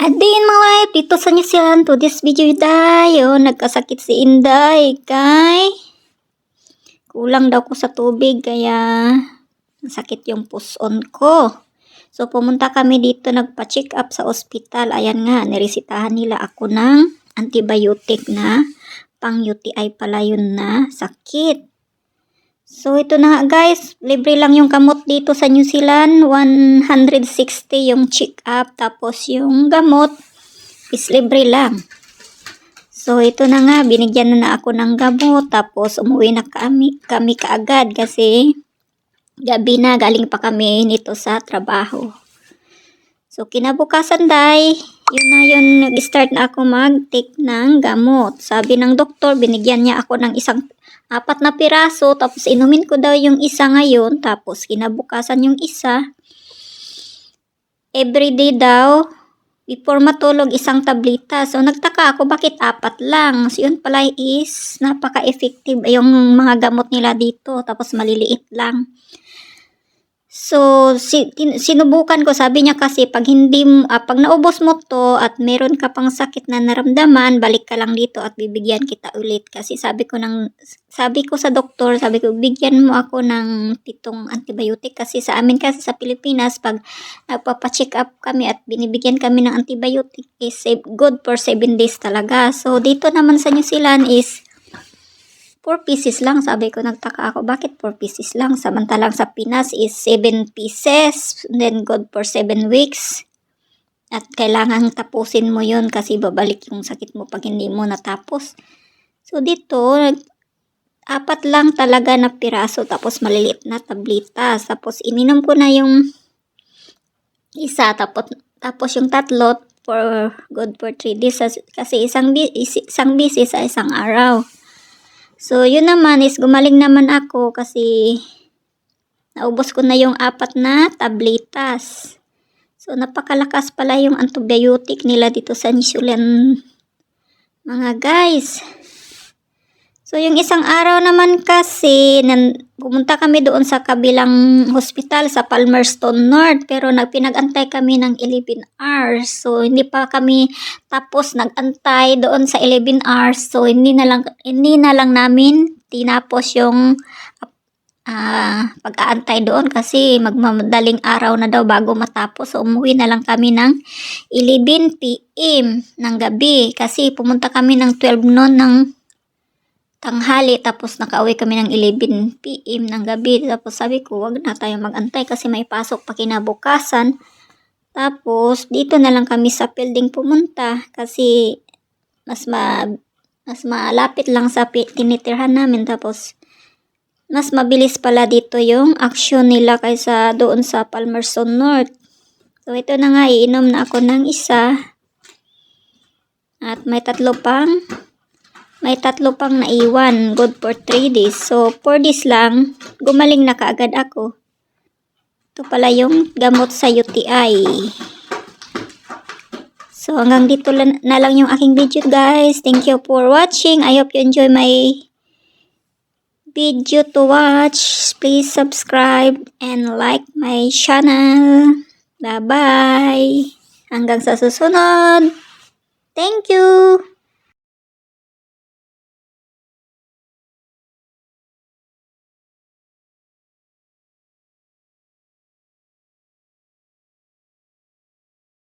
Adin mga wife, dito sa New Zealand to this video tayo. Nagkasakit si Inday, kay kulang daw ko sa tubig kaya sakit yung puson ko. So pumunta kami dito nagpa-check up sa ospital. Ayan nga, niresitahan nila ako ng antibiotic na pang UTI pala yun na sakit. So ito na guys, libre lang yung kamot dito sa New Zealand, 160 yung check up tapos yung gamot is libre lang. So ito na nga, binigyan na, na ako ng gamot tapos umuwi na kami, kami kaagad kasi gabi na galing pa kami nito sa trabaho. So kinabukasan day, yun na yun, nag-start na ako mag-take ng gamot. Sabi ng doktor, binigyan niya ako ng isang apat na piraso, tapos inumin ko daw yung isa ngayon, tapos kinabukasan yung isa. Everyday daw, before matulog, isang tablita. So, nagtaka ako, bakit apat lang? So, yun pala is, napaka-effective yung mga gamot nila dito, tapos maliliit lang. So, si, tin, sinubukan ko, sabi niya kasi, pag hindi, uh, pag naubos mo to at meron ka pang sakit na naramdaman, balik ka lang dito at bibigyan kita ulit. Kasi sabi ko ng, sabi ko sa doktor, sabi ko, bigyan mo ako ng pitong antibiotic. Kasi sa amin kasi sa Pilipinas, pag nagpapacheck up kami at binibigyan kami ng antibiotic, is good for 7 days talaga. So, dito naman sa New Zealand is, 4 pieces lang. Sabi ko, nagtaka ako, bakit 4 pieces lang? Samantalang sa Pinas is 7 pieces, then good for 7 weeks. At kailangan tapusin mo yun kasi babalik yung sakit mo pag hindi mo natapos. So dito, apat lang talaga na piraso tapos maliliit na tablitas. Tapos ininom ko na yung isa tapos tapos yung tatlo for good for 3 days kasi isang isang bisis sa isang araw. So, yun naman is gumaling naman ako kasi naubos ko na yung apat na tabletas. So, napakalakas pala yung antibiotic nila dito sa Nisulan mga guys. So, yung isang araw naman kasi, nan, pumunta kami doon sa kabilang hospital sa Palmerston North. Pero nagpinag-antay kami ng 11 hours. So, hindi pa kami tapos nag-antay doon sa 11 hours. So, hindi na lang, hindi na lang namin tinapos yung uh, pag-aantay doon kasi magmadaling araw na daw bago matapos. So, umuwi na lang kami ng 11 p.m. ng gabi kasi pumunta kami ng 12 noon ng tanghali tapos nakauwi kami ng 11 PM ng gabi. Tapos sabi ko, wag na tayo magantay kasi may pasok pa kinabukasan. Tapos dito na lang kami sa building pumunta kasi mas ma mas malapit lang sa tinitirhan namin tapos mas mabilis pala dito yung action nila kaysa doon sa Palmerston North. So ito na nga iinom na ako ng isa. At may tatlo pang may tatlo pang naiwan. Good for 3 days. So, 4 days lang, gumaling na kaagad ako. Ito pala yung gamot sa UTI. So, hanggang dito na lang yung aking video guys. Thank you for watching. I hope you enjoy my video to watch. Please subscribe and like my channel. Bye-bye. Hanggang sa susunod. Thank you.